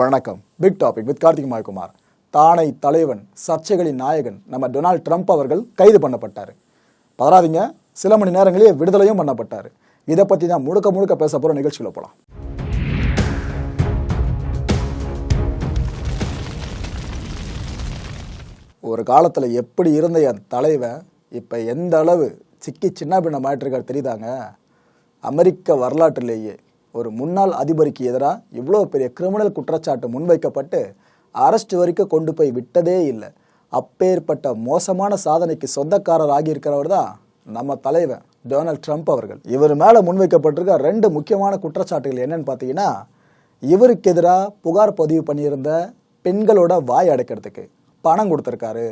வணக்கம். Big topic with Karthik Maikumar. தானை தலைவன் சர்ச்சைகளின் நாயகன் நம்ம டொனால்ட் ட்ரம்ப் அவர்கள் கைது பண்ணப்பட்டார். பதறாதீங்க சில மணி நேரங்களே விடுதலையும் பண்ணப்பட்டார். இதை பற்றி தான் முழுக்க முழுக்க பேச போகிற நிகழ்ச்சியில் போகலாம் ஒரு காலத்தில் எப்படி இருந்த என் தலைவன் இப்போ எந்த அளவு சிக்கி சின்ன பின்னமாயிட்டு இருக்கார் தெரியுதாங்க? அமெரிக்க வரலாற்றிலேயே ஒரு முன்னாள் அதிபருக்கு எதிராக இவ்வளோ பெரிய கிரிமினல் குற்றச்சாட்டு முன்வைக்கப்பட்டு அரெஸ்ட் வரைக்கும் கொண்டு போய் விட்டதே இல்லை. அப்பேற்பட்ட மோசமான சாதனைக்கு சொந்தக்காரர் ஆகியிருக்கிறவர் தான் நம்ம தலைவன் டொனால்ட் ட்ரம்ப் அவர்கள். இவர் மேலே முன்வைக்கப்பட்டிருக்க ரெண்டு முக்கியமான குற்றச்சாட்டுகள் என்னன்னு பார்த்தீங்கன்னா இவருக்கு எதிராக புகார் பதிவு பண்ணியிருந்த பெண்களோட வாய் அடைக்கிறதுக்கு பணம் கொடுத்துருக்காரு.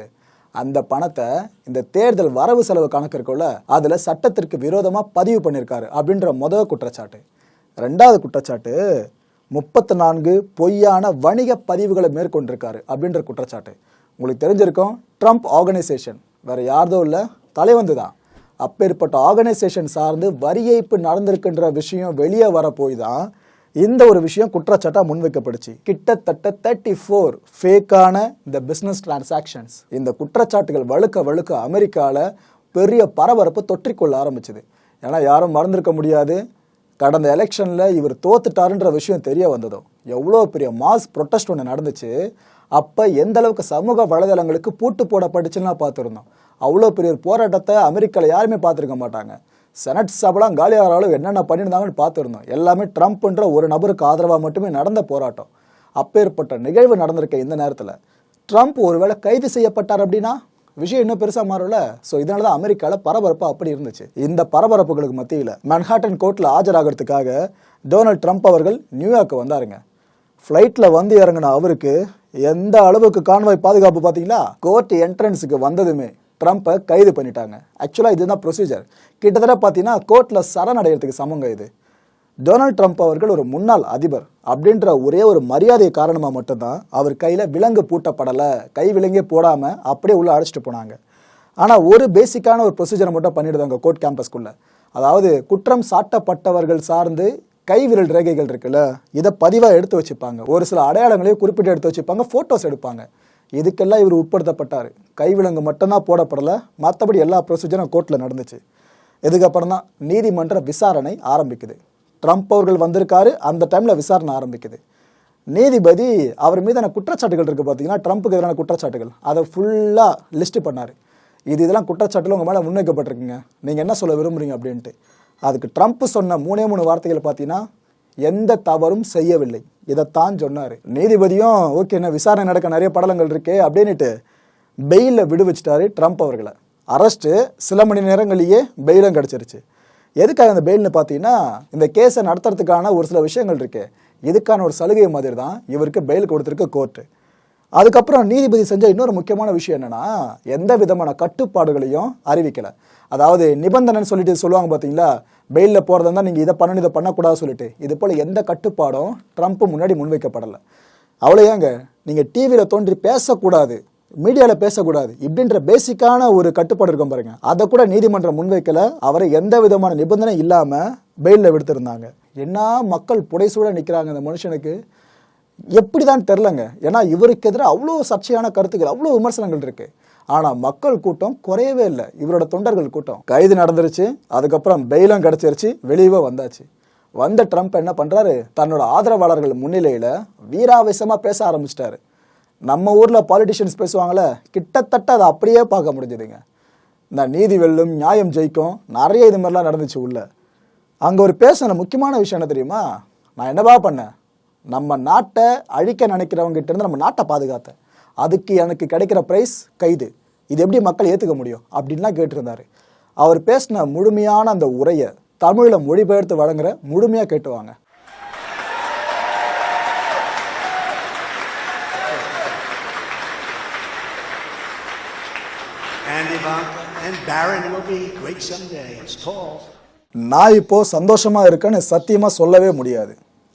அந்த பணத்தை இந்த தேர்தல் வரவு செலவு கணக்கு இருக்குல்ல அதில் சட்டத்திற்கு விரோதமாக பதிவு பண்ணியிருக்காரு அப்படின்ற முதல் குற்றச்சாட்டு. ரெண்டாவது குற்றச்சாட்டு முப்பத்து நான்கு பொய்யான வணிக பதிவுகளை மேற்கொண்டிருக்காரு அப்படின்ற குற்றச்சாட்டு. உங்களுக்கு தெரிஞ்சிருக்கும் ட்ரம்ப் ஆர்கனைசேஷன் வேற யாரதோ இல்லை தலைவந்து தான். அப்பேற்பட்ட ஆர்கனைசேஷன் சார்ந்து வரி ஏய்ப்பு நடந்திருக்குன்ற விஷயம் வெளியே வர போய் தான் இந்த ஒரு விஷயம் குற்றச்சாட்டாக முன்வைக்கப்படுச்சு. கிட்டத்தட்ட தேர்ட்டி ஃபோர் ஃபேக்கான இந்த பிஸ்னஸ் டிரான்சாக்ஷன்ஸ் இந்த குற்றச்சாட்டுகள் வழுக்க வழுக்க அமெரிக்காவில் பெரிய பரபரப்பு தொற்றிக்கொள்ள ஆரம்பிச்சுது. ஏன்னா யாரும் மறந்திருக்க முடியாது. கடந்த எலெக்ஷனில் இவர் தோத்துட்டாருன்ற விஷயம் தெரிய வந்ததும். எவ்வளோ பெரிய மாஸ் ப்ரொட்டஸ்ட் ஒன்று நடந்துச்சு. அப்போ எந்த அளவுக்கு சமூக வலைதளங்களுக்கு பூட்டு போடப்பட்டுச்சுன்னா பார்த்துருந்தோம். அவ்வளோ பெரிய ஒரு போராட்டத்தை அமெரிக்காவில் யாருமே பார்த்துருக்க மாட்டாங்க. செனட் சபைலாம் காலியாகிற அளவு என்னென்ன பண்ணியிருந்தாங்கன்னு பார்த்துருந்தோம். எல்லாமே ட்ரம்ப்ன்ற ஒரு நபருக்கு ஆதரவாக மட்டுமே நடந்த போராட்டம். அப்பேற்பட்ட நிகழ்வு நடந்திருக்க இந்த நேரத்தில். ட்ரம்ப் ஒருவேளை கைது செய்யப்பட்டார் அப்படின்னா? விஷயம் இன்னும் பெருசாக மாறும்ல ஸோ இதனால தான் அமெரிக்காவில் பரபரப்பு அப்படி இருந்துச்சு. இந்த பரபரப்புகளுக்கு மத்தியில் மன்ஹாட்டன் கோர்ட்டில் ஆஜராகிறதுக்காக டொனால்ட் ட்ரம்ப் அவர்கள் நியூயார்க்கு வந்தாருங்க. ஃப்ளைட்டில் வந்து இறங்கின அவருக்கு எந்த அளவுக்கு கான்வாய் பாதுகாப்பு பார்த்தீங்களா? கோர்ட் என்ட்ரன்ஸுக்கு வந்ததுமே ட்ரம்ப்பை கைது பண்ணிட்டாங்க. ஆக்சுவலாக இதுதான் ப்ரொசீஜர் கிட்டத்தட்ட பார்த்தீங்கன்னா கோர்ட்டில் சரணடைகிறதுக்கு சமங்க இது. டொனால்ட் ட்ரம்ப் அவர்கள் ஒரு முன்னாள் அதிபர் அப்படின்ற ஒரே ஒரு மரியாதை காரணமாக மட்டும்தான் அவர் கையில் விலங்கு பூட்டப்படலை. கை விலங்கே போடாமல் அப்படியே உள்ளே அழைச்சிட்டு போனாங்க. ஆனால் ஒரு பேசிக்கான ஒரு ப்ரொசீஜரை மட்டும் பண்ணிடுதாங்க கோர்ட் கேம்பஸ்க்குள்ளே அதாவது குற்றம் சாட்டப்பட்டவர்கள் சார்ந்து கை விரல் ரேகைகள் இருக்குல்ல இதை பதிவாக எடுத்து வச்சுப்பாங்க. ஒரு சில அடையாளங்களையும் குறிப்பிட்டு எடுத்து வச்சுப்பாங்க ஃபோட்டோஸ் எடுப்பாங்க. இதுக்கெல்லாம் இவர் உட்படுத்தப்பட்டார். கைவிலங்கு மட்டும்தான் போடப்படலை மற்றபடி எல்லா ப்ரொசீஜரும் கோர்ட்டில் நடந்துச்சு. இதுக்கப்புறம் தான் நீதிமன்ற விசாரணை ஆரம்பிக்குது. ட்ரம்ப் அவர்கள் வந்திருக்காரு அந்த டைமில் விசாரணை ஆரம்பிக்குது. நீதிபதி அவர் மீதான குற்றச்சாட்டுகள் இருக்குது பார்த்தீங்கன்னா ட்ரம்ப்புக்கு எதிரான குற்றச்சாட்டுகள். அதை ஃபுல்லாக லிஸ்ட் பண்ணார். இது இதெல்லாம் குற்றச்சாட்டில் உங்கள் மேலே முன்வைக்கப்பட்டிருக்குங்க. நீங்கள் என்ன சொல்ல விரும்புகிறீங்க அப்படின்ட்டு. அதுக்கு ட்ரம்ப் சொன்ன மூணே மூணு வார்த்தைகள் பார்த்தீங்கன்னா எந்த தவறும் செய்யவில்லை. இதைத்தான் சொன்னார். நீதிபதியும் ஓகே என்ன விசாரணை நடக்க நிறைய படலங்கள் இருக்கே அப்படின்னுட்டு பெயிலில் விடுவிச்சிட்டாரு ட்ரம்ப் அவர்களை. அரெஸ்ட்டு சில மணி நேரங்களிலேயே பெயிலும் கிடச்சிருச்சு. எதுக்காக இந்த பெயில்னு பார்த்தீங்கன்னா இந்த கேஸை நடத்துறதுக்கான ஒரு சில விஷயங்கள் இருக்கு. இதுக்கான ஒரு சலுகை மாதிரி தான் இவருக்கு பெயில் கொடுத்துருக்கு கோர்ட்டு. அதுக்கப்புறம் நீதிபதி செஞ்ச இன்னொரு முக்கியமான விஷயம் என்னன்னா எந்த விதமான கட்டுப்பாடுகளையும் அறிவிக்கல. அதாவது நிபந்தனைன்னு சொல்லிட்டு சொல்லுவாங்க பார்த்தீங்களா பெயிலில் போகிறதா இருந்தால் நீங்கள் இதை பண்ணணும் இதை பண்ணக்கூடாது சொல்லிட்டு. இது போல் எந்த கட்டுப்பாடும் ட்ரம்ப் முன்னாடி முன்வைக்கப்படலை. அவ்வளோ ஏங்க நீங்கள் டிவியில் தோன்றி பேசக்கூடாது. மீடியாவில் பேசக்கூடாது. இப்படின்ற பேசிக்கான ஒரு கட்டுப்பாடு இருக்கும் பாருங்க. அதை கூட நீதிமன்றம் முன்வைக்கல. அவரை எந்த விதமான நிபந்தனை இல்லாமல் பெயிலில் விடுத்திருந்தாங்க. என்ன மக்கள் புடைசூட நிற்கிறாங்க அந்த மனுஷனுக்கு? எப்படி தான் தெரிலங்க. ஏன்னா இவருக்கு எதிராக அவ்வளோ சர்ச்சையான கருத்துக்கள் அவ்வளோ விமர்சனங்கள் இருக்கு. ஆனால் மக்கள் கூட்டம் குறையவே இல்லை. இவரோட தொண்டர்கள் கூட்டம். கைது நடந்துருச்சு. அதுக்கப்புறம் பெயிலும் கிடச்சிருச்சு. வெளியவே வந்தாச்சு. வந்த ட்ரம்ப் என்ன பண்ணுறாரு தன்னோட ஆதரவாளர்கள் முன்னிலையில் வீராவேசமாக பேச ஆரம்பிச்சிட்டாரு. நம்ம ஊரில் பாலிட்டிஷியன்ஸ் பேசுவாங்களே கிட்டத்தட்ட அதை அப்படியே பார்க்க முடிஞ்சதுங்க. இந்த நீதி வெல்லும் நியாயம் ஜெயிக்கும் நிறைய இது மாதிரிலாம் நடந்துச்சு உள்ள. அங்கே ஒரு பேசின முக்கியமான விஷயம் என்ன தெரியுமா? நான் என்னவா பண்ணேன்? நம்ம நாட்டை அழிக்க நினைக்கிறவங்க இருந்து நம்ம நாட்டை பாதுகாத்தேன். அதுக்கு எனக்கு கிடைக்கிற ப்ரைஸ் கைது. இது எப்படி மக்கள் ஏற்றுக்க முடியும்? அப்படின்லாம் கேட்டிருந்தாரு. அவர் பேசின முழுமையான அந்த உரையை தமிழில் மொழிபெயர்த்து வழங்குற முழுமையாக கேட்டுவாங்க. And and Barron will be great someday. It's tall. நான் இப்போ சந்தோஷமா இருக்கேன்னு சத்தியமா சொல்லவே முடியாது.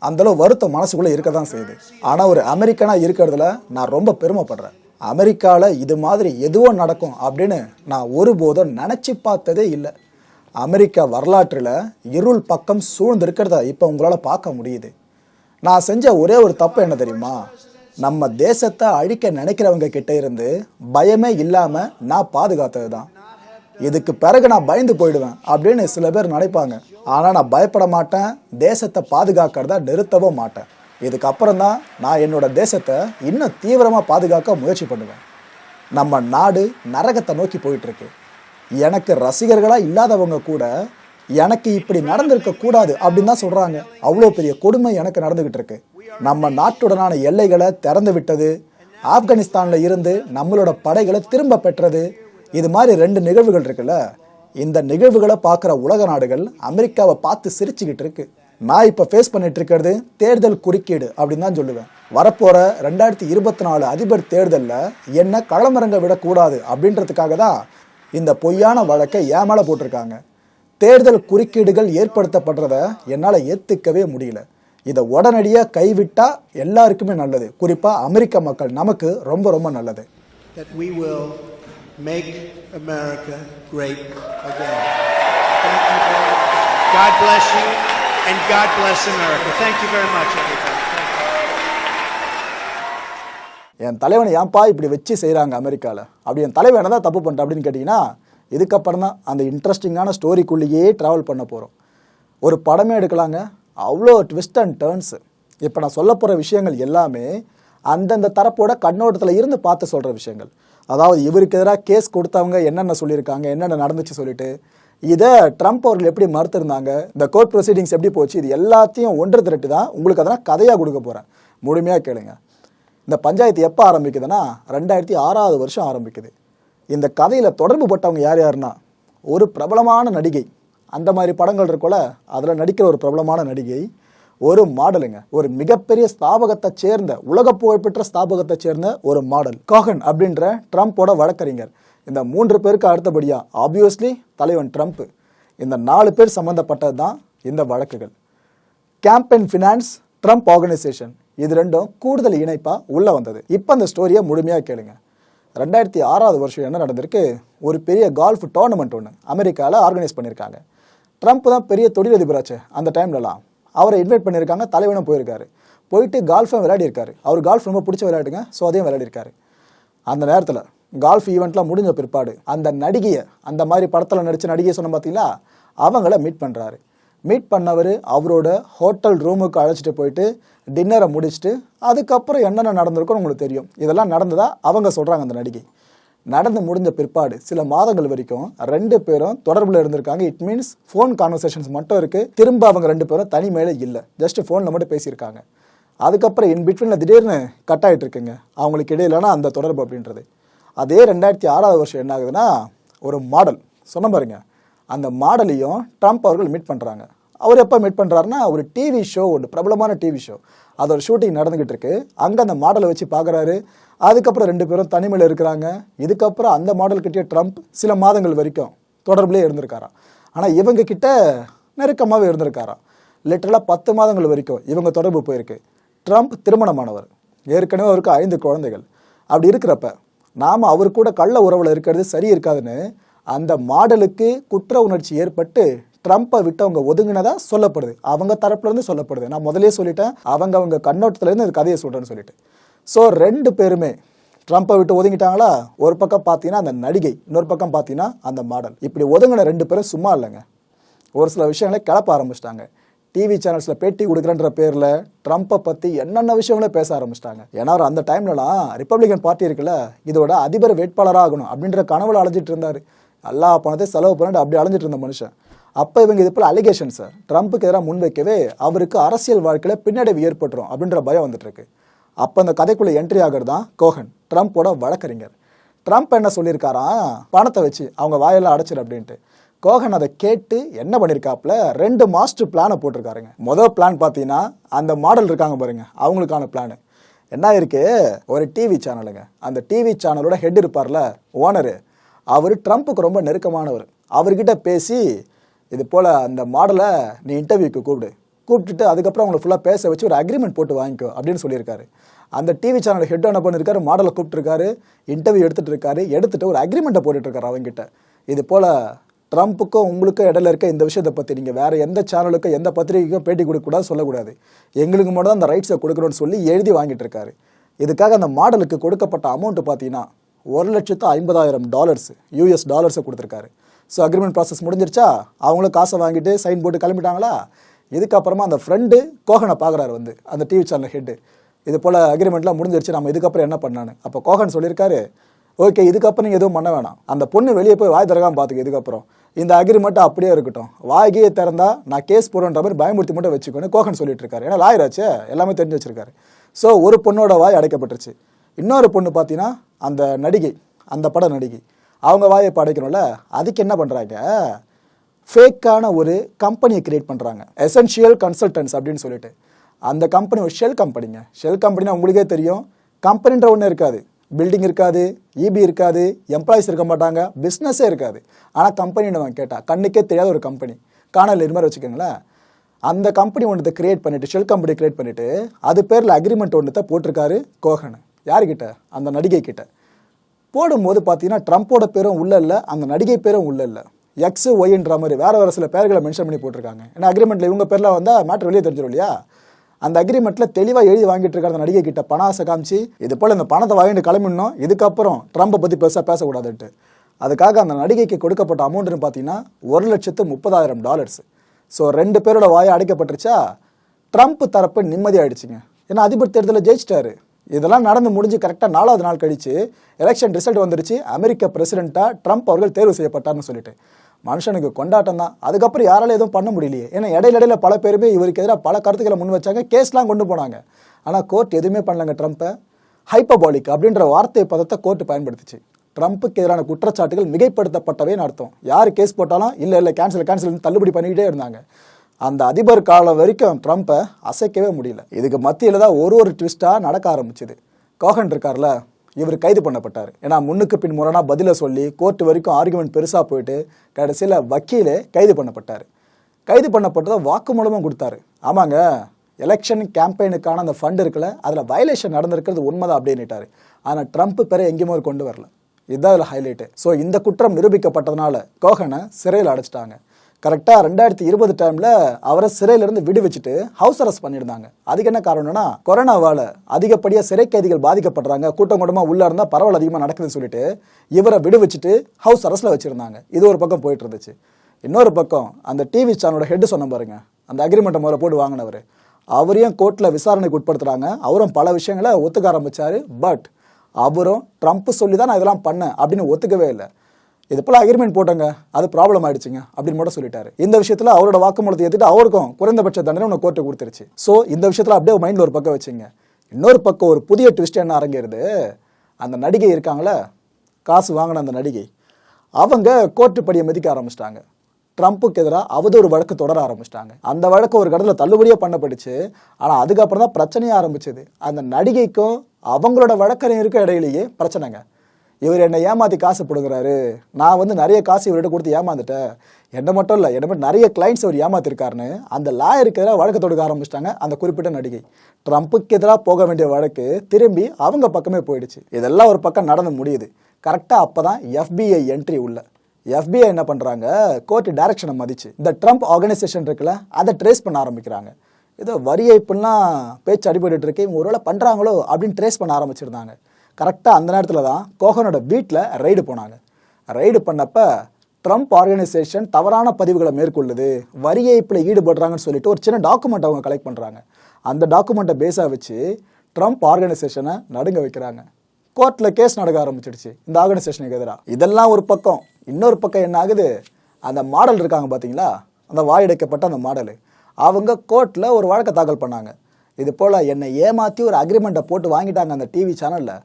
அந்தளவு வருத்தம் மனசுக்குள்ளே இருக்க தான் செய்யுது. ஆனால் ஒரு அமெரிக்கனா இருக்கிறதுல நான் ரொம்ப பெருமைப்படுறேன். அமெரிக்காவில் இது மாதிரி எதுவும் நடக்கும் அப்படின்னு நான் ஒருபோதும் நினச்சி பார்த்ததே இல்லை. அமெரிக்கா வரலாற்றில் இருள் பக்கம் சூழ்ந்திருக்கிறத இப்போ உங்களால் பார்க்க முடியுது. நான் செஞ்ச ஒரே ஒரு தப்பு என்ன தெரியுமா? நம்ம தேசத்தை அழிக்க நினைக்கிறவங்க கிட்ட இருந்து பயமே இல்லாமல் நான் பாதுகாத்தது தான் இதுக்கு பிறகு நான் பயந்து போயிடுவேன் அப்படின்னு சில பேர் நினைப்பாங்க. ஆனால் நான் பயப்பட மாட்டேன் தேசத்தை பாதுகாக்கிறத நிறுத்தவும் மாட்டேன். இதுக்கப்புறம் தான் நான் என்னோட தேசத்தை இன்னும் தீவிரமாக பாதுகாக்க முயற்சி பண்ணுவேன். நம்ம நாடு நரகத்தை நோக்கி போயிட்டுருக்கு. எனக்கு ரசிகர்களாக இல்லாதவங்க கூட எனக்கு இப்படி நடந்திருக்க கூடாது அப்படின்னு தான் சொல்கிறாங்க அவ்வளோ பெரிய கொடுமை எனக்கு நடந்துக்கிட்டு இருக்கு. நம்ம நாட்டுடனான எல்லைகளை திறந்து விட்டது. ஆப்கானிஸ்தானில் இருந்து நம்மளோட படைகளை திரும்ப பெற்றது. இது மாதிரி ரெண்டு நிகழ்வுகள் இருக்குல்ல. இந்த நிகழ்வுகளை பார்க்குற உலக நாடுகள் அமெரிக்காவை பார்த்து சிரிச்சுக்கிட்டு இருக்கு. நான் இப்போ ஃபேஸ் பண்ணிட்டு இருக்கிறது தேர்தல் குறுக்கீடு அப்படின்னு தான் சொல்லுவேன். வரப்போகிற ரெண்டாயிரத்தி இருபத்தி நாலு அதிபர் தேர்தலில் என்ன களமிறங்க விடக்கூடாது அப்படின்றதுக்காக தான் இந்த பொய்யான வழக்கை ஏமால போட்டிருக்காங்க. தேர்தல் குறுக்கீடுகள் ஏற்படுத்தப்படுறத என்னால் ஏற்றுக்கவே முடியல. இதை உடனடியாக கைவிட்டா எல்லாருக்குமே நல்லது குறிப்பாக அமெரிக்க மக்கள் நமக்கு ரொம்ப ரொம்ப நல்லது make America great again. Thank you very much. God bless you, and God bless America. Thank you very much, everybody. என் தலைவனை ஏன்பா இப்படி வச்சு செய்கிறாங்க அமெரிக்காவில் அப்படி என் தலைவன் தான் தப்பு பண்ணிட்டேன் அப்படின்னு கேட்டிங்கன்னா இதுக்கப்புறம் தான் அந்த இன்ட்ரெஸ்டிங்கான ஸ்டோரிக்குள்ளேயே ட்ராவல் பண்ண போகிறோம் ஒரு படமே எடுக்கலாங்க அவ்வளோ ட்விஸ்ட் அண்ட் டேர்ன்ஸு இப்போ நான் சொல்ல போகிற விஷயங்கள் எல்லாமே அந்தந்த தரப்போட கண்ணோட்டத்தில் இருந்து பார்த்து சொல்கிற விஷயங்கள். அதாவது இவருக்கு எதிராக கேஸ் கொடுத்தவங்க என்னென்ன சொல்லியிருக்காங்க என்னென்ன நடந்துச்சு சொல்லிட்டு இதை ட்ரம்ப் அவர்கள் எப்படி மறுத்திருந்தாங்க இந்த கோர்ட் ப்ரொசீடிங்ஸ் எப்படி போச்சு இது எல்லாத்தையும் ஒன்று திரட்டி தான் உங்களுக்கு அதெல்லாம் கதையாக கொடுக்க போகிறேன் முழுமையாக கேளுங்க. இந்த பஞ்சாயத்து எப்போ ஆரம்பிக்குதுன்னா ரெண்டாயிரத்தி ஆறாவது வருஷம் ஆரம்பிக்குது. இந்த கதையில் தொடர்பு பட்டவங்க யார் யாருன்னா ஒரு பிரபலமான நடிகை அந்த மாதிரி படங்கள் இருக்கும்ல அதில் நடிக்கிற ஒரு பிரபலமான நடிகை ஒரு மாடலுங்க. ஒரு மிகப்பெரிய ஸ்தாபகத்தை சேர்ந்த உலக புகழ்பெற்ற ஸ்தாபகத்தை சேர்ந்த ஒரு மாடல். காகன் அப்படின்ற ட்ரம்ப்போட வழக்கறிஞர். இந்த மூன்று பேருக்கு அடுத்தபடியாக ஆப்வியஸ்லி தலைவன் ட்ரம்ப். இந்த நாலு பேர் சம்மந்தப்பட்டது தான் இந்த வழக்குகள். கேம்பெயின் ஃபினான்ஸ் ட்ரம்ப் ஆர்கனைசேஷன் இது ரெண்டும் கூடுதல் இணைப்பாக உள்ளே வந்தது. இப்போ அந்த ஸ்டோரியை முழுமையாக கேளுங்க. ரெண்டாயிரத்தி ஆறாவது வருஷம் என்ன நடந்திருக்கு? ஒரு பெரிய கால்ஃப் டோர்னமெண்ட் ஒன்று அமெரிக்காவில் ஆர்கனைஸ் பண்ணியிருக்காங்க ட்ரம்ப் தான் பெரிய தொழிலதிபராச்சு அந்த டைம்லலாம் அவரை இன்வைட் பண்ணியிருக்காங்க தலைவனும் போயிருக்காரு. போயிட்டு கால்ஃபும் விளையாடிருக்காரு அவர் கால்ஃப் ரொம்ப பிடிச்ச விளையாடுங்க ஸோ அதையும் விளையாடிருக்காரு அந்த நேரத்தில் கால்ஃப் ஈவெண்ட்லாம் முடிஞ்ச பிற்பாடு அந்த நடிகையை அந்த மாதிரி படத்தில் நடித்த நடிகையை சொன்ன பார்த்தீங்களா அவங்கள மீட் பண்ணுறாரு மீட் பண்ணவர் அவரோட ஹோட்டல் ரூமுக்கு அழைச்சிட்டு போயிட்டு டின்னரை முடிச்சுட்டு அதுக்கப்புறம் என்னென்ன நடந்திருக்கோன்னு உங்களுக்கு தெரியும். இதெல்லாம் நடந்ததா? அவங்க சொல்கிறாங்க அந்த நடிகை. நடந்து முடிஞ்ச பிற்பாடு சில மாதங்கள் வரைக்கும் ரெண்டு பேரும் தொடர்பில் இருந்திருக்காங்க. இட் மீன்ஸ் ஃபோன் கான்வர்சேஷன்ஸ் மட்டும் இருக்கு. திரும்ப அவங்க ரெண்டு பேரும் தனிமையில இல்லை. ஜஸ்ட் ஃபோனில் மட்டும் பேசியிருக்காங்க. அதுக்கப்புறம் இன் பிட்வீனில் திடீர்னு கட் ஆகிட்டு இருக்குங்க. அவங்களுக்கு இடையிலனா அந்த தொடர்பு அப்படின்றது. அதே ரெண்டாயிரத்தி ஆறாவது வருஷம் என்ன ஆகுதுன்னா ஒரு மாடல் சொன்ன பாருங்க. அந்த மாடலையும் ட்ரம்ப் அவர்கள் மீட் பண்ணுறாங்க அவர் எப்போ மீட் பண்ணுறாருன்னா ஒரு டிவி ஷோ ஒன்று பிரபலமான டிவி ஷோ அதோட ஷூட்டிங் நடந்துக்கிட்டு இருக்கு. அங்கே அந்த மாடலை வச்சு பார்க்குறாரு அதுக்கப்புறம் ரெண்டு பேரும் தனிமையில் இருக்கிறாங்க. இதுக்கப்புறம் அந்த மாடல் கிட்டே ட்ரம்ப் சில மாதங்கள் வரைக்கும் தொடர்புலேயே இருந்திருக்காராம். ஆனால் இவங்க கிட்ட நெருக்கமாகவே இருந்திருக்காராம். லிட்டரலாக பத்து மாதங்கள் வரைக்கும் இவங்க தொடர்பு போயிருக்கு. ட்ரம்ப் திருமணமானவர். ஏற்கனவே அவருக்கு ஐந்து குழந்தைகள். அப்படி இருக்கிறப்ப நாம் அவர் கூட கள்ள உறவில் இருக்கிறது சரி இருக்காதுன்னு அந்த மாடலுக்கு குற்ற உணர்ச்சி ஏற்பட்டு ட்ரம்ப்பை விட்டு அவங்க ஒதுங்கினதா சொல்லப்படுது. அவங்க தரப்புல இருந்து சொல்லப்படுது. நான் முதலே சொல்லிட்டேன். அவங்க அவங்க கண்ணோட்டத்துல இருந்து கதையை சொல்றேன்னு சொல்லிட்டு. ஸோ ரெண்டு பேருமே ட்ரம்ப்பை விட்டு ஒதுங்கிட்டாங்களா? ஒரு பக்கம் பார்த்தீங்கன்னா அந்த நடிகை இன்னொரு பக்கம் பார்த்தீங்கன்னா அந்த மாடல். இப்படி ஒதுங்கின ரெண்டு பேரும் சும்மா இல்லைங்க. ஒரு சில விஷயங்களை கிளப்ப ஆரம்பிச்சிட்டாங்க. டிவி சேனல்ஸில் பேட்டி கொடுக்குறன்ற பேரில் ட்ரம்ப்பை பற்றி என்னென்ன விஷயங்களே பேச ஆரம்பிச்சிட்டாங்க. ஏன்னா அவர் அந்த டைம்லலாம் ரிப்பப்ளிகன் பார்ட்டி இருக்குல்ல இதோட அதிபர் வேட்பாளராக ஆகணும் அப்படின்ற கனவுல அழைஞ்சிட்டு இருந்தார். எல்லா பணத்தையும் செலவு பண்ணிட்டு அப்படி அலைஞ்சிட்டு இருந்த மனுஷன். அப்போ இவங்க இது போல் அலிகேஷன் சார் ட்ரம்ப்புக்கு எதிராக முன்வைக்கவே அவருக்கு அரசியல் வாழ்க்கையில் பின்னடைவு ஏற்பட்டுரும் அப்படின்ற பயம் வந்துட்டுருக்கு. அப்போ அந்த கதைக்குள்ளே என்ட்ரி ஆகிறது தான் கோஹன் ட்ரம்ப்போட வழக்கறிஞர். ட்ரம்ப் என்ன சொல்லியிருக்காரா? பணத்தை வச்சு அவங்க வாயெல்லாம் அடைச்சிரு அப்படின்ட்டு. கோகன் அதை கேட்டு என்ன பண்ணியிருக்காப்புல ரெண்டு மாஸ்டர் பிளானை போட்டிருக்காருங்க. மொதல் பிளான் பார்த்தீங்கன்னா அந்த மாடல் இருக்காங்க பாருங்க அவங்களுக்கான பிளானு என்ன இருக்கு ஒரு டிவி சேனலுங்க அந்த டிவி சேனலோட ஹெட் இருப்பார்ல ஓனரு அவர் ட்ரம்ப்புக்கு ரொம்ப நெருக்கமானவர். அவர்கிட்ட பேசி இது போல் அந்த மாடலை நீ இன்டர்வியூக்கு கூப்பிடு. கூப்பிட்டுட்டு அதுக்கப்புறம் அவங்களை ஃபுல்லாக பேச வச்சு ஒரு அக்ரிமெண்ட் போட்டு வாங்கிக்கோ அப்படின்னு சொல்லியிருக்காரு. அந்த டிவி சேனல் ஹெட் என்ன பண்ணியிருக்காரு மாடலை கூப்பிட்டுருக்காரு இன்டர்வியூ எடுத்துட்டு இருக்காரு எடுத்துகிட்டு ஒரு அக்ரிமெண்ட்டை போட்டுட்ருக்காரு அவங்ககிட்ட இது போல் ட்ரம்ப்புக்கும் உங்களுக்கும் இடையில இருக்க இந்த விஷயத்தை பற்றி நீங்கள் வேறு எந்த சேனலுக்கும் எந்த பத்திரிகைக்கும் பேட்டி கொடுக்கக்கூடாது சொல்லக்கூடாது. எங்களுக்கு மட்டும் தான் அந்த ரைட்ஸை கொடுக்கணும்னு சொல்லி எழுதி வாங்கிட்டு இருக்காரு இதுக்காக அந்த மாடலுக்கு கொடுக்கப்பட்ட அமௌண்ட்டு பார்த்தீங்கன்னா ஒரு லட்சத்து ஐம்பதாயிரம் டாலர்ஸ் யூஎஸ் டாலர்ஸை கொடுத்துருக்காரு. ஸோ அக்ரிமெண்ட் ப்ராசஸ் முடிஞ்சிருச்சா? அவங்களும் காசை வாங்கிட்டு சைன் போட்டு கிளம்பிட்டாங்களா? இதுக்கப்புறமா அந்த ஃப்ரெண்டு கோகனை பார்க்குறாரு வந்து அந்த டிவி சேனல் ஹெட்டு இது போல் அக்ரிமெண்ட்லாம் முடிஞ்சிருச்சு நம்ம இதுக்கப்புறம் என்ன பண்ணான்னு. அப்போ கோகன் சொல்லியிருக்காரு ஓகே இதுக்கப்புறம் நீங்கள் எதுவும் பண்ண வேணாம். அந்த பொண்ணு வெளியே போய் வாய் திறக்காம பார்த்துக்க இதுக்கப்புறம். இந்த அக்ரிமெண்ட் அப்படியே இருக்கட்டும். வாய்கையே திறந்தா நான் கேஸ் போடுன்ற மாதிரி பயமுறுத்தி மட்டும் வச்சுக்கோன்னு கோகன் சொல்லிட்டு இருக்காரு ஏன்னா லாயராச்சு எல்லாமே தெரிஞ்சு வச்சிருக்காரு. ஸோ ஒரு பொண்ணோட வாய் அடைக்கப்பட்டுருச்சு. இன்னொரு பொண்ணு பார்த்தீங்கன்னா அந்த நடிகை அந்த பட நடிகை. அவங்க வாயை படைக்கணும்ல? அதுக்கு என்ன பண்ணுறாங்க ஃபேக்கான ஒரு கம்பெனியை கிரியேட் பண்ணுறாங்க எசென்ஷியல் கன்சல்டன்ஸ் அப்படின்னு சொல்லிட்டு. அந்த கம்பெனி ஒரு ஷெல் கம்பெனிங்க ஷெல் கம்பெனினா உங்களுக்கே தெரியும். கம்பெனின்ற ஒன்று இருக்காது. பில்டிங் இருக்காது இபி இருக்காது எம்ப்ளாயிஸ் இருக்க மாட்டாங்க பிஸ்னஸே இருக்காது. ஆனால் கம்பெனின்னு அவன் கேட்டால் கண்ணுக்கே தெரியாத ஒரு கம்பெனி காணல் இது மாதிரி வச்சுக்கோங்களேன். அந்த கம்பெனி ஒன்றத்தை கிரியேட் பண்ணிவிட்டு ஷெல் கம்பெனி கிரியேட் பண்ணிவிட்டு அது பேரில் அக்ரிமெண்ட் ஒன்றத்தை போட்டிருக்காரு கோகன் யாருக்கிட்ட அந்த நடிகை கிட்ட போடும்போது பார்த்தீங்கன்னா ட்ரம்ப்போட பேரும் உள்ள இல்லை அந்த நடிகை பேரும் உள்ள இல்லை. எக்ஸ் ஒய்ன்ற மாதிரி வேறு வேறு சில பேர்களை மென்ஷன் பண்ணி போட்டிருக்காங்க. ஏன்னா அக்ரிமெண்ட்டில் இவங்க பேரில் வந்தால் மேட்ரு வெளியே தெரிஞ்சிடும் இல்லையா? அந்த அக்ரிமெண்ட்டில் தெளிவாக எழுதி வாங்கிட்டு இருக்க அந்த நடிகை கிட்ட பணம் ஆசை காமிச்சு இது போல் இந்த பணத்தை வாங்கிட்டு கிளம்பிடணும் இதுக்கப்புறம் ட்ரம்ப்பை பற்றி பெருசாக பேசக்கூடாதுன்ட்டு. அதுக்காக அந்த நடிகைக்கு கொடுக்கப்பட்ட அமௌண்ட்னு பார்த்தீங்கன்னா ஒரு லட்சத்து முப்பதாயிரம் டாலர்ஸ் ஸோ ரெண்டு பேரோட வாயை அடைக்கப்பட்டுருச்சா? ட்ரம்ப் தரப்பு நிம்மதி ஆயிடுச்சுங்க ஏன்னா அதிபர் தேர்தலில் ஜெயிச்சிட்டாரு. இதெல்லாம் நடந்து முடிஞ்சு கரெக்டாக நாலாவது நாள் கழித்து எலெக்ஷன் ரிசல்ட் வந்துருச்சு. அமெரிக்க பிரசிடெண்ட்டாக ட்ரம்ப் அவர்கள் தேர்வு செய்யப்பட்டார்னு சொல்லிட்டு. மனுஷனுக்கு கொண்டாட்டம் தான். அதுக்கப்புறம் யாரால எதுவும் பண்ண முடியலையே. ஏன்னா இடையில இடையில பல பேருமே இவருக்கு எதிராக பல கருத்துக்களை முன் வச்சாங்க. கேஸ்லாம் கொண்டு போனாங்க. ஆனால் கோர்ட் எதுவுமே பண்ணலங்க ட்ரம்ப்பை ஹைப்பபாலிக் அப்படின்ற வார்த்தை பதத்தை கோர்ட் பயன்படுத்துச்சு. ட்ரம்ப்புக்கு எதிரான குற்றச்சாட்டுகள் மிகைப்படுத்தப்பட்டவேன்னு அர்த்தம். யார் கேஸ் போட்டாலும் இல்லை இல்லை கேன்சல் கேன்சல் தள்ளுபடி பண்ணிக்கிட்டே இருந்தாங்க. அந்த அதிபர் காலம் வரைக்கும் ட்ரம்ப்பை அசைக்கவே முடியல. இதுக்கு மத்தியில் தான் ஒரு ஒரு ட்விஸ்ட்டாக நடக்க ஆரம்பிச்சுது. கோகன் இருக்கார்ல இவர் கைது பண்ணப்பட்டார். ஏன்னா முன்னுக்கு பின் முரணாக பதிலை சொல்லி கோர்ட் வரைக்கும் ஆர்குமெண்ட் பெருசாக போயிட்டு கடைசியில் வக்கீலே கைது பண்ணப்பட்டார். கைது பண்ணப்பட்டதை வாக்குமூலமும் கொடுத்தாரு. ஆமாங்க எலெக்ஷன் கேம்பெயினுக்கான அந்த ஃபண்ட் இருக்குல்ல அதில் வயலேஷன் நடந்திருக்கிறது உண்மைதான் அப்படின்னுட்டார். ஆனால் ட்ரம்ப் பேரை எங்கேயுமே கொண்டு வரல. இதுதான் இதில் ஹைலைட்டு ஸோ இந்த குற்றம் நிரூபிக்கப்பட்டதுனால கோகனை சிறையில் அடைச்சிட்டாங்க. கரெக்டாக ரெண்டாயிரத்தி இருபது டைமில் அவரை சிறையிலிருந்து விடுவிச்சுட்டு ஹவுஸ் அரெஸ்ட் பண்ணியிருந்தாங்க. அதுக்கு என்ன காரணம்னா கொரோனாவால் அதிகப்படியாக சிறை கைதிகள் பாதிக்கப்படுறாங்க. கூட்டம் கூட்டமாக உள்ளே இருந்தால் பரவல் அதிகமாக நடக்குதுன்னு சொல்லிட்டு இவரை விடுவிச்சுட்டு ஹவுஸ் அரெஸ்ட்டில் வச்சுருந்தாங்க. இது ஒரு பக்கம் போயிட்டு இருந்துச்சு. இன்னொரு பக்கம் அந்த டிவி சேனலோட ஹெட் சொன்ன பாருங்க. அந்த அக்ரிமெண்ட்டை முதல்ல போட்டு வாங்கினவர். அவரையும் கோர்ட்டில் விசாரணைக்கு உட்படுத்துகிறாங்க அவரும் பல விஷயங்களை ஒத்துக்க ஆரம்பித்தார் பட் அவரும் ட்ரம்ப் சொல்லி தான் நான் இதெல்லாம் பண்ணேன் அப்படின்னு ஒத்துக்கவே இல்லை. இது போல அக்ரிமெண்ட் போட்டங்க. அது ப்ராப்ளம் ஆயிடுச்சுங்க அப்படின்னு மட்டும் சொல்லிட்டாரு. இந்த விஷயத்துல அவரோட வாக்குமூலத்தை ஏற்றுட்டு அவருக்கும் குறைந்தபட்ச தண்டனை உனக்கு கோர்ட்டு கொடுத்துருச்சு. ஸோ இந்த விஷயத்துல அப்படியே மைண்ட்ல ஒரு பக்கம் வச்சுங்க. இன்னொரு பக்கம் ஒரு புதிய ட்விஸ்ட் என்ன அரங்கிறது? அந்த நடிகை இருக்காங்களே? காசு வாங்கின அந்த நடிகை. அவங்க கோர்ட்டு படியை மதிக்க ஆரம்பிச்சிட்டாங்க. ட்ரம்ப்புக்கு எதிராக அவதூறு வழக்கு தொடர ஆரம்பிச்சிட்டாங்க. அந்த வழக்கு ஒரு கடத்தில் தள்ளுபடியாக பண்ணப்பட்டுச்சு. ஆனால் அதுக்கப்புறம் தான் பிரச்சனையே ஆரம்பிச்சது. அந்த நடிகைக்கும் அவங்களோட வழக்கறிஞருக்கும் இடையிலேயே பிரச்சனைங்க. இவர் என்னை ஏமாற்றி காசு பிடுங்குறாரு நான் வந்து நிறைய காசு இவர்கிட்ட கொடுத்து ஏமாந்துட்டேன். என்ன மட்டும் இல்லை என்ன மட்டும் நிறைய கிளைண்ட்ஸ் அவர் ஏமாத்திருக்காருன்னு அந்த லாயருக்கு எதிராக வழக்கு தொடுக்க ஆரம்பிச்சிட்டாங்க அந்த குறிப்பிட்ட நடிகை. ட்ரம்ப்புக்கு எதிராக போக வேண்டிய வழக்கு திரும்பி அவங்க பக்கமே போயிடுச்சு. இதெல்லாம் ஒரு பக்கம் நடந்து முடியுது. கரெக்டாக அப்போ தான் எஃபிஐ என்ட்ரி உள்ள. எஃபிஐ என்ன பண்ணுறாங்க கோர்ட் டைரக்ஷனை மதிச்சு. இந்த ட்ரம்ப் ஆர்கனைசேஷன் இருக்குல்ல அதை ட்ரேஸ் பண்ண ஆரம்பிக்கிறாங்க. ஏதோ வரி ஏய்ப்புலாம் பேச்சு அடிபட்டு இருக்கு. இவங்க ஒருவேளை பண்ணுறாங்களோ அப்படின்னு ட்ரேஸ் பண்ண ஆரம்பிச்சிருந்தாங்க. கரெக்டாக அந்த நேரத்தில் தான் கோகனோட வீட்டில் ரைடு போனாங்க. ரைடு பண்ணப்ப ட்ரம்ப் ஆர்கனைசேஷன் தவறான பதிவுகளை மேற்கொள்ளுது வரி ஏய்ப்பில் ஈடுபடுறாங்கன்னு சொல்லிட்டு ஒரு சின்ன டாக்குமெண்ட் அவங்க கலெக்ட் பண்ணுறாங்க அந்த டாக்குமெண்ட்டை பேஸாக வச்சு ட்ரம்ப் ஆர்கனைசேஷனை நடுங்க வைக்கிறாங்க. கோர்ட்டில் கேஸ் நடக்க ஆரம்பிச்சிடுச்சு. இந்த ஆர்கனைசேஷனுக்கு எதிராக. இதெல்லாம் ஒரு பக்கம். இன்னொரு பக்கம் என்ன ஆகுது? அந்த மாடல் இருக்காங்க பார்த்தீங்களா அந்த வாயடைக்கப்பட்ட அந்த மாடலு. அவங்க கோர்ட்டில் ஒரு வழக்கை தாக்கல் பண்ணாங்க. இது போல் என்னை ஏமாற்றி ஒரு அக்ரிமெண்ட்டை போட்டு வாங்கிட்டாங்க அந்த டிவி சேனலில்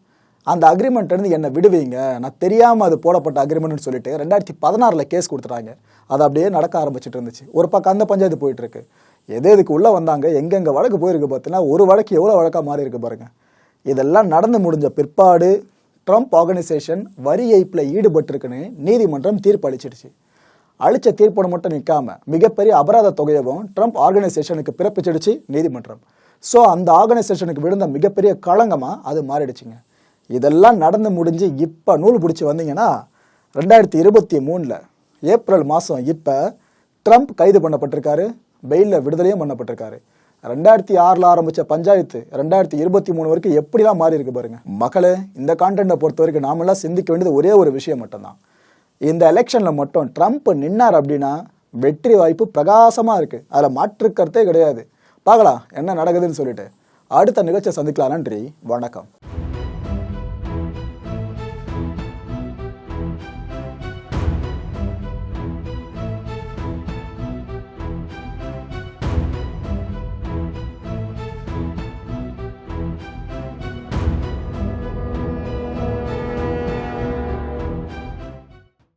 அந்த அக்ரிமெண்ட் இருந்து என்னை விடுவீங்க? நான் தெரியாமல் அது போடப்பட்ட அக்ரிமெண்ட்னு சொல்லிட்டு ரெண்டாயிரத்தி பதினாறில் கேஸ் கொடுத்துட்டாங்க. அது அப்படியே நடக்க ஆரம்பிச்சிட்டு இருந்துச்சு. ஒரு பக்கம் அந்த பஞ்சாயத்து போயிட்டு இருக்கு எது எதுக்கு உள்ளே வந்தாங்க? எங்கெங்கே வழக்கு போயிருக்கு பார்த்தீங்கன்னா ஒரு வழக்கு எவ்வளோ வழக்காக மாறி இருக்கு பாருங்க. இதெல்லாம் நடந்து முடிஞ்ச பிற்பாடு ட்ரம்ப் ஆர்கனைசேஷன் வரி ஏய்ப்பில் ஈடுபட்டிருக்குன்னு நீதிமன்றம் தீர்ப்பு அளிச்சிடுச்சு அழிச்ச தீர்ப்போடு மட்டும் நிற்காம மிகப்பெரிய அபராத தொகையவும் ட்ரம்ப் ஆர்கனைசேஷனுக்கு பிறப்பிச்சிடுச்சு நீதிமன்றம். ஸோ அந்த ஆர்கனைசேஷனுக்கு விழுந்த மிகப்பெரிய களங்கமாக அது மாறிடுச்சுங்க. இதெல்லாம் நடந்து முடிஞ்சு இப்போ நூல் பிடிச்சி வந்தீங்கன்னா ரெண்டாயிரத்தி இருபத்தி மூணில் ஏப்ரல் மாதம் இப்போ ட்ரம்ப் கைது பண்ணப்பட்டிருக்காரு பெயிலில் விடுதலையும் பண்ணப்பட்டிருக்காரு. ரெண்டாயிரத்தி ஆறில் ஆரம்பித்த பஞ்சாயத்து ரெண்டாயிரத்தி இருபத்தி மூணு வரைக்கும் எப்படிலாம் மாறி இருக்கு பாருங்க. மக்களே இந்த கான்டென்ட்டை பொறுத்த வரைக்கும் நாமெல்லாம் சிந்திக்க வேண்டியது ஒரே ஒரு விஷயம் மட்டும்தான். இந்த எலெக்ஷனில் மட்டும் ட்ரம்ப் நின்னார் அப்படின்னா வெற்றி வாய்ப்பு பிரகாசமாக இருக்குது அதில் மாற்று கருத்தே கிடையாது. பார்க்கலாம் என்ன நடக்குதுன்னு சொல்லிட்டு. அடுத்த நிகழ்ச்சியை சந்திக்கலாம் நன்றி வணக்கம்.